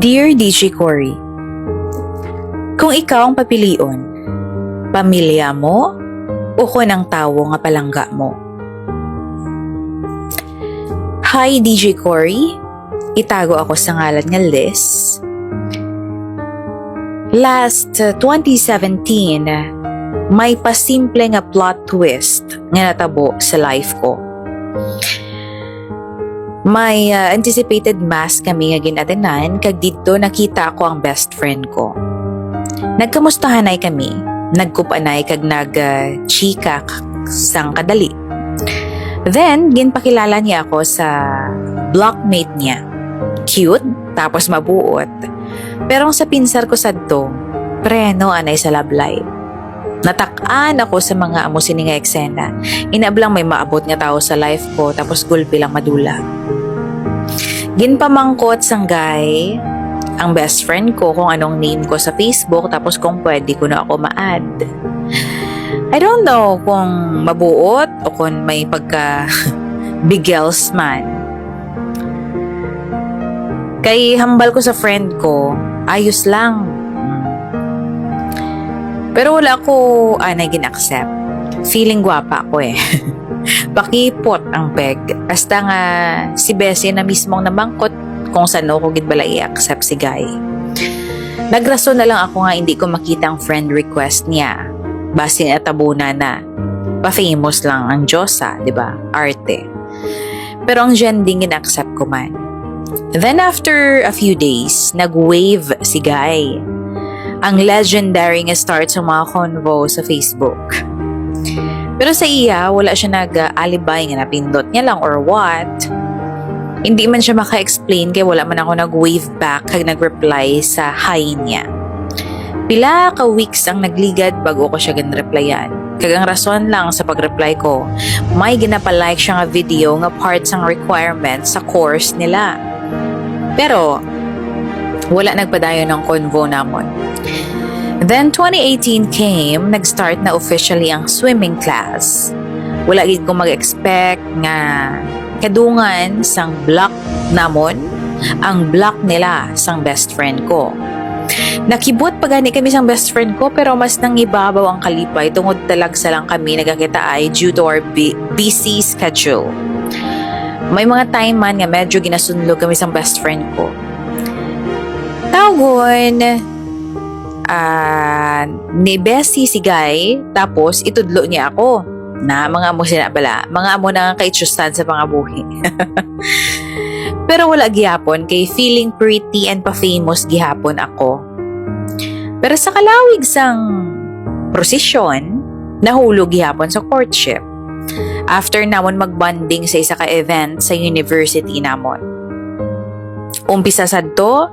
Dear DJ Cory, Kung ikaw ang papilion, pamilya mo o ko ng tawo nga palangga mo? Hi DJ Cory, itago ako sa ngalan nga Liz. Last uh, 2017, may pasimple nga plot twist nga natabo sa life ko. May uh, anticipated mass kami nga ginatenan kag dito nakita ko ang best friend ko. Nagkamustahanay kami, nagkupanay kag nag-chika sang kadali. Then, ginpakilala niya ako sa blockmate niya. Cute, tapos mabuot. Pero sa pinsar ko sadto, preno anay sa love life. Natakaan ako sa mga amo sini nga eksena. Inablang may maabot nga tao sa life ko tapos gulpi lang madula. Ginpamangkot sang guy ang best friend ko kung anong name ko sa Facebook tapos kung pwede ko na ako ma-add. I don't know kung mabuot o kung may pagka bigels man. Kay hambal ko sa friend ko, ayos lang. Pero wala ko anay gin-accept. Feeling gwapa ako eh. Pakipot ang peg. Hasta nga si Bessie na mismong namangkot kung saan ako gidbala i-accept si Guy. Nagrason na lang ako nga hindi ko makita ang friend request niya. Base na tabuna na. Pa-famous lang ang Diyosa, di ba? Arte. Pero ang gending in-accept ko man. Then after a few days, nag-wave si Guy. Ang legendary nga start sa mga convo sa Facebook. Pero sa iya, wala siya nag-alibay nga napindot niya lang or what. Hindi man siya maka-explain kaya wala man ako nag-wave back kag nag-reply sa hi niya. Pila ka weeks ang nagligad bago ko siya gin-replyan. Kag ang rason lang sa pag-reply ko, may ginapalike siya nga video nga parts ang requirements sa course nila. Pero, wala nagpadayon ng convo namon. Then 2018 came, nag-start na officially ang swimming class. Wala gid ko mag-expect nga kadungan sang block namon ang block nila sang best friend ko. Nakibot pa gani kami sang best friend ko pero mas nang ibabaw ang kalipay tungod talagsa lang kami nagakita ay due to our bu- busy schedule. May mga time man nga medyo ginasunlog kami sang best friend ko. Tawgon, ah ni Bessie si Guy, tapos itudlo niya ako na mga amo sila bala, mga amo na kaitsustan sa pangabuhi. Pero wala gihapon kay feeling pretty and pa-famous gihapon ako. Pero sa kalawig sang prosesyon, nahulog gihapon sa courtship. After namon magbanding sa isa ka event sa university namon. Umpisa sadto,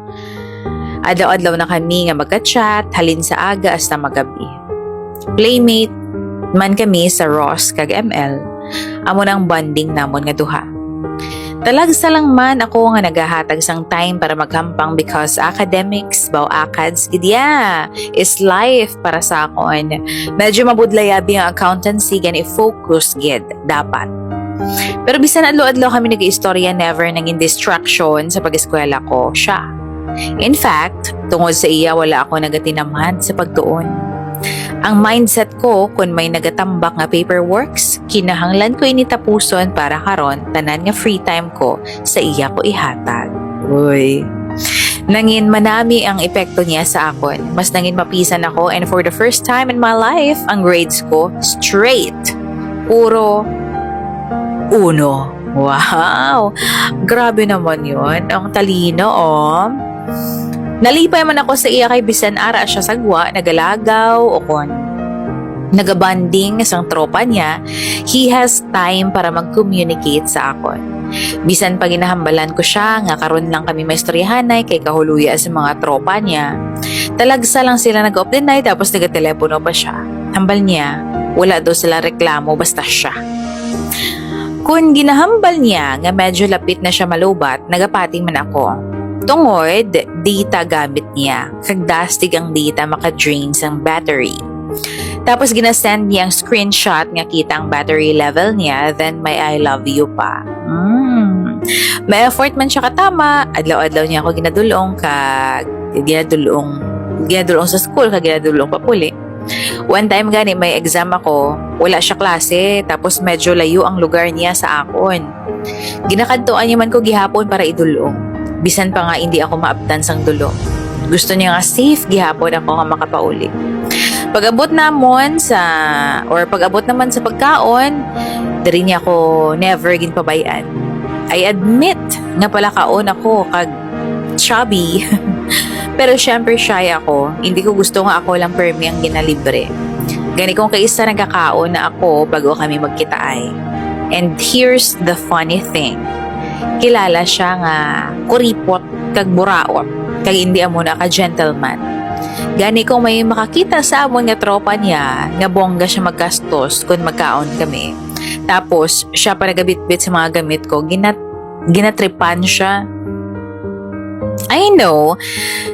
adlaw-adlaw na kami nga magka-chat, halin sa aga hasta magabi. Playmate man kami sa Ross kag ML, amo nang bonding namon nga duha. Talagsa lang man ako nga nagahatag sang time para maghampang because academics, baw akads, gidya, is life para sa akon. Medyo mabudlayabi ang accountancy gani focus gid dapat. Pero bisan adlaw-adlaw kami nag-istorya never nanging distraction sa pag-eskwela ko siya. In fact, tungod sa iya wala ako nagatinamhan sa pagtuon. Ang mindset ko kung may nagatambak nga paperworks, kinahanglan ko initapuson para karon tanan nga free time ko sa iya ko ihatag. Uy. Nangin manami ang epekto niya sa akon. Mas nangin mapisan ako and for the first time in my life, ang grades ko straight. Puro uno. Wow! Grabe naman yun. Ang talino, oh. Nalipay man ako sa iya kay bisan ara siya sagwa, nagalagaw o kon nagabanding sang tropa niya, he has time para mag-communicate sa akon. Bisan pag inahambalan ko siya, nga karon lang kami may istoryahanay kay kahuluya sa mga tropa niya. Talagsa lang sila nag-off the night tapos nagatelepono pa siya. Hambal niya, wala daw sila reklamo basta siya. Kung ginahambal niya nga medyo lapit na siya malubat, nagapating man ako. Tungod, data gamit niya. Kagdastig ang data maka-drain sang battery. Tapos ginasend niya ang screenshot nga kita ang battery level niya, then may I love you pa. Mm. May effort man siya katama, adlaw-adlaw niya ako ginadulong kag ginadulong ginadulong sa school kag ginadulong pa puli. One time gani may exam ako, wala siya klase, tapos medyo layo ang lugar niya sa akon. Ginakadtoan niya man ko gihapon para idulong. Bisan pa nga hindi ako maabtan sang dulo. Gusto niya nga safe gihapon ako nga makapauli. Pag-abot namon sa or pag-abot naman sa pagkaon, diri niya ako never ginpabayan. I admit nga pala kaon ako kag chubby. Pero syempre shy ako. Hindi ko gusto nga ako lang permi ang ginalibre. Gani kong kaisa nagkakaon na ako bago kami magkitaay. And here's the funny thing. Kilala siya nga kuripot kag buraot kag hindi amo na ka gentleman. Gani kung may makakita sa amon nga tropa niya, nga bongga siya magkastos kung magkaon kami. Tapos, siya pa nagabitbit sa mga gamit ko, ginat, ginatripan siya. I know,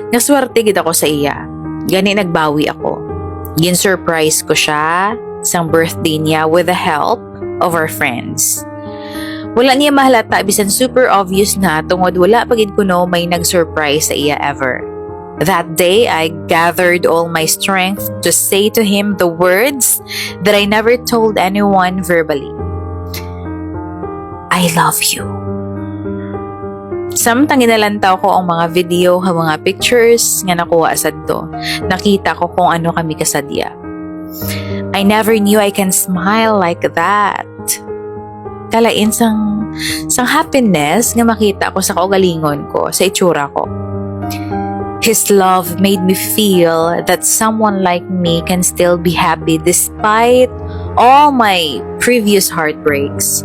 naswerte gid ako sa iya. Gani nagbawi ako. Gin-surprise ko siya sang birthday niya with the help of our friends. Wala niya mahalata bisan super obvious na tungod wala pagid kuno may nag-surprise sa iya ever. That day, I gathered all my strength to say to him the words that I never told anyone verbally. I love you. Samtang ginalantaw ko ang mga video ha mga pictures nga nakuha sa to, nakita ko kung ano kami kasadya. I never knew I can smile like that. Kalain sang, sang happiness nga makita ko sa kaugalingon ko, sa itsura ko. His love made me feel that someone like me can still be happy despite all my previous heartbreaks.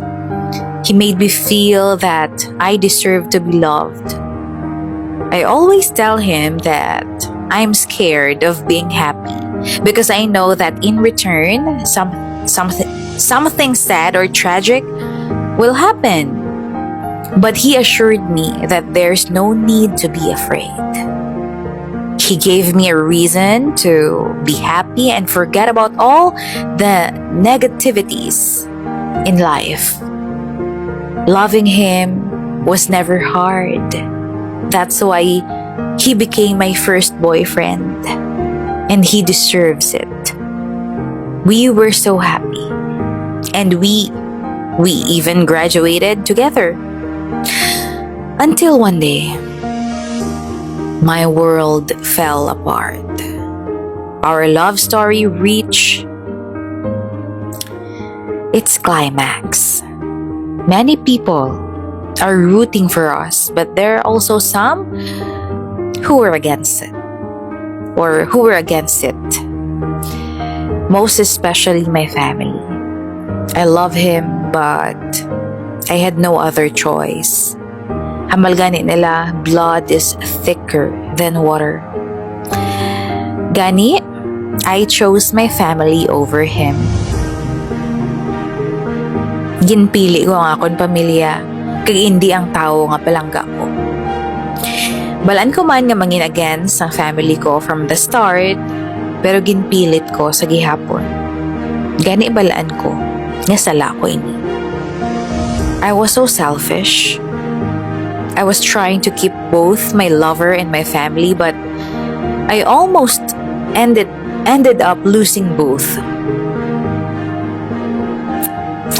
He made me feel that I deserve to be loved. I always tell him that I'm scared of being happy because I know that in return, some, something, something sad or tragic will happen. But he assured me that there's no need to be afraid. He gave me a reason to be happy and forget about all the negativities in life. Loving him was never hard. That's why he became my first boyfriend. And he deserves it. We were so happy. And we we even graduated together. Until one day, my world fell apart. Our love story reached its climax. Many people are rooting for us, but there are also some who were against it or who were against it. Most especially my family. I love him, but I had no other choice. Hamal gani nila, blood is thicker than water. Gani, I chose my family over him. Ginpili ko ang akong pamilya, kag hindi ang tao nga palangga ko. Balaan ko man nga mangin against ang family ko from the start, pero ginpilit ko sa gihapon. Gani balaan ko, nga sala ko ini. I was so selfish. I was trying to keep both my lover and my family, but I almost ended ended up losing both.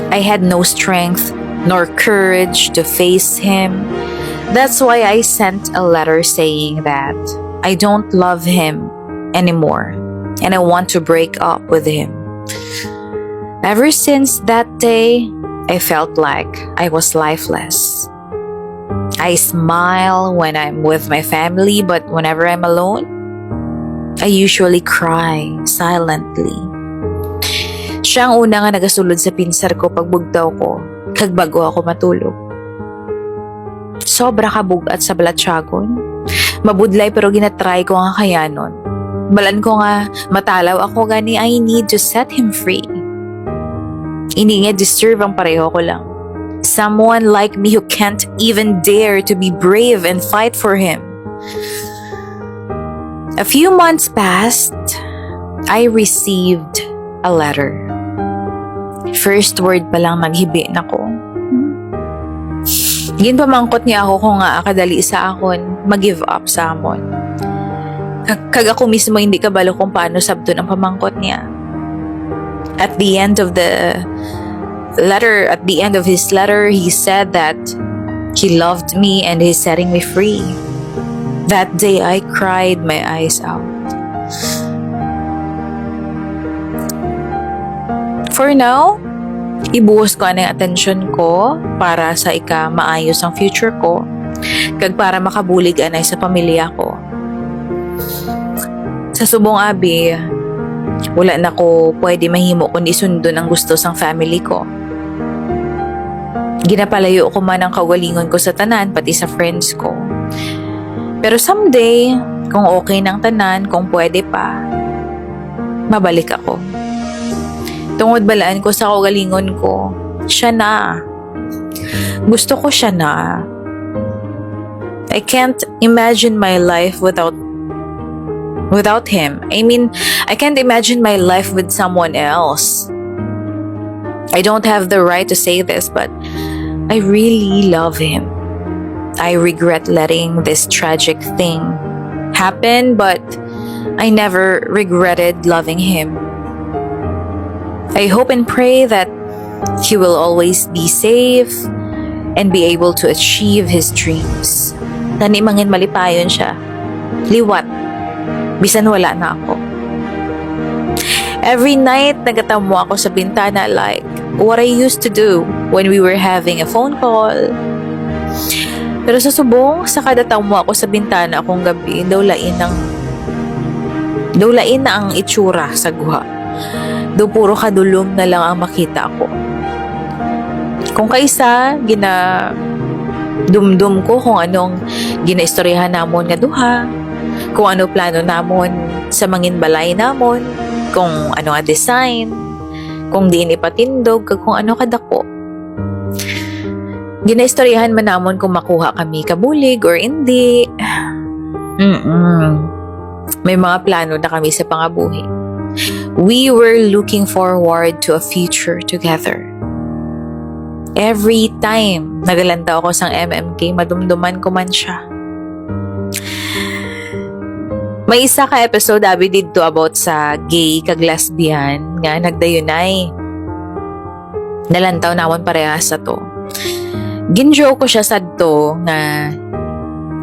I had no strength nor courage to face him. That's why I sent a letter saying that I don't love him anymore and I want to break up with him. Ever since that day, I felt like I was lifeless. I smile when I'm with my family, but whenever I'm alone, I usually cry silently. Siya ang una nga nagasulod sa pinsar ko pagbugtaw ko, kag bago ako matulog. Sobra ka bugat sa balatsyagon. Mabudlay pero ginatry ko nga kayanon. Balan ko nga matalaw ako gani I need to set him free. Deserve ang pareho ko lang. Someone like me who can't even dare to be brave and fight for him. A few months passed, I received a letter. First word pa lang naghibi na ko. Ginpamangkot niya ako kung nga akadali sa akon, mag-give up sa amon. Kag, ako mismo hindi kabalo kung paano sabto ng pamangkot niya. At the end of the letter, at the end of his letter, he said that he loved me and he's setting me free. That day I cried my eyes out. For now, ibuhos ko ang atensyon ko para sa ika maayos ang future ko kag para makabulig anay sa pamilya ko. Sa subong abi, wala na ko pwede mahimo kundi sundo ang gusto sang family ko. Ginapalayo ko man ang kagalingon ko sa tanan pati sa friends ko. Pero someday, kung okay ng tanan, kung pwede pa, mabalik ako. Tungod balaan ko sa kagalingon ko, siya na. Gusto ko siya na. I can't imagine my life without without him. I mean, I can't imagine my life with someone else. I don't have the right to say this, but I really love him. I regret letting this tragic thing happen, but I never regretted loving him. I hope and pray that he will always be safe and be able to achieve his dreams. Tani mangin malipayon siya. Liwat. Bisan wala na ako. Every night, nagatamo ako sa bintana like what I used to do when we were having a phone call. Pero sa subong, sa kada tamo ako sa bintana akong gabi, daw lain ang daw lain na ang itsura sa guha. Daw puro kadulom na lang ang makita ko. Kung kaisa, gina dumdum ko kung anong ginaistoryahan namon nga duha, kung ano plano namon sa mangin balay namon, kung ano nga design, kung diin ipatindog, kung ano kadako. Ginaistoryahan man namon kung makuha kami kabulig or hindi. Mm-mm. May mga plano na kami sa pangabuhi. We were looking forward to a future together. Every time nagalanda ako sang MMK, madumduman ko man siya. May isa ka episode abi dito about sa gay kag lesbian nga nagdayunay. Nalantaw naman parehas sa to. Ginjoke ko siya sa to nga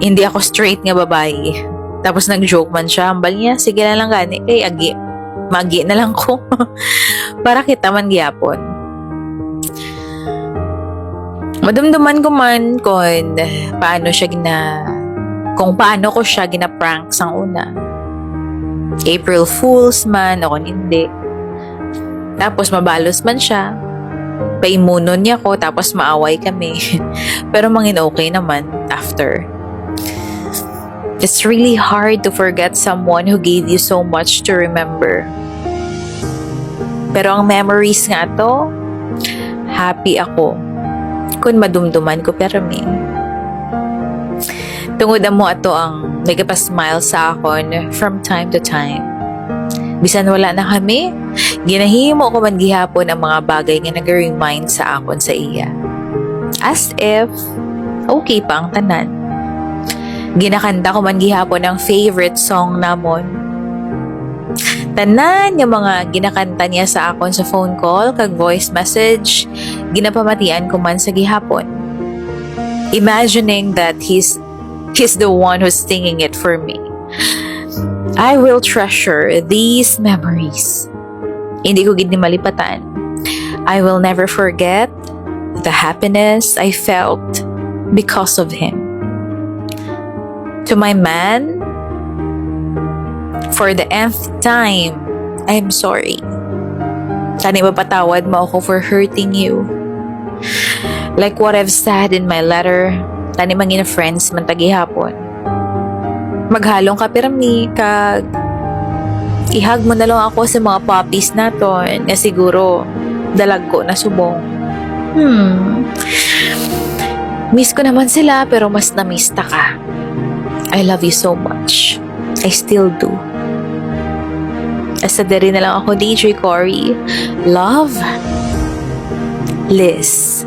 hindi ako straight nga babae. Tapos nag-joke man siya, ambal niya, sige na lang gani, kay agi, magi na lang ko. Para kita man gyapon. Madumduman ko man kung paano siya gina kung paano ko siya gina-prank sang una. April Fools man o kung hindi. Tapos mabalos man siya. Paimunon niya ko tapos maaway kami. Pero mangin okay naman after. It's really hard to forget someone who gave you so much to remember. Pero ang memories nga to, happy ako kung madumduman ko permi. Tungod mo ato ang nagapa-smile sa akon from time to time. Bisan wala na kami, ginahimo ko man gihapon ang mga bagay nga nag-remind sa akon sa iya. As if, okay pa ang tanan. Ginakanta ko man gihapon ang favorite song namon. Tanan yung mga ginakanta niya sa akon sa phone call kag voice message, ginapamatian ko man sa gihapon. Imagining that he's he's the one who's singing it for me. I will treasure these memories. Hindi ko gid malipatan. I will never forget the happiness I felt because of him. To my man, for the nth time, I'm sorry. Tani mapatawad mo ako for hurting you. Like what I've said in my letter, tani mangin friends man tagihapon. Maghalong ka pirmi kag ihag mo na lang ako sa mga puppies naton nga siguro dalag ko na subong. Hmm. Miss ko naman sila pero mas namista ka. I love you so much. I still do. Asa na lang ako, DJ Cory. Love, Liz.